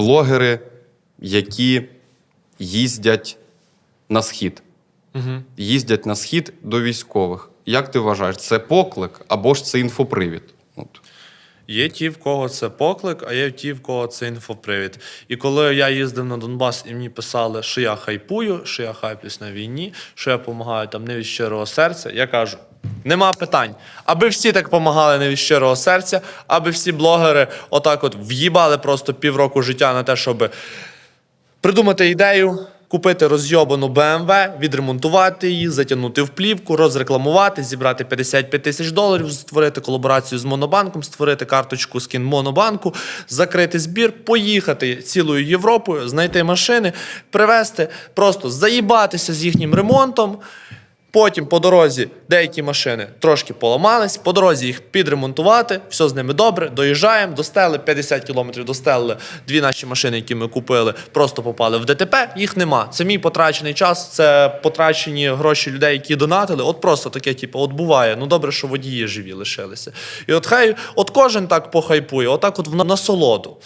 блогери, які їздять на схід. Угу. Їздять на схід до військових. Як ти вважаєш, це поклик або ж це інфопривід? От. Є ті, в кого це поклик, а є ті, в кого це інфопривід. І коли я їздив на Донбас і мені писали, що я хайпую, що я хайплюсь на війні, що я допомагаю там не від щирого серця, я кажу. Нема питань. Аби всі так допомагали не від щирого серця, аби всі блогери отак от в'їбали просто півроку життя на те, щоб придумати ідею, купити розйобану BMW, відремонтувати її, затягнути в плівку, розрекламувати, зібрати 55 тисяч доларів, створити колаборацію з Монобанком, створити карточку скін Монобанку, закрити збір, поїхати цілою Європою, знайти машини, привезти, просто заїбатися з їхнім ремонтом. Потім по дорозі деякі машини трошки поламались, по дорозі їх підремонтувати, все з ними добре. Доїжджаємо, достели 50 кілометрів, достели дві наші машини, які ми купили, просто попали в ДТП. Їх нема. Це мій потрачений час, це потрачені гроші людей, які донатили. От просто таке, типу, от буває. Ну добре, що водії живі лишилися. І от хай, от кожен так похайпує, отак, от в насолоду.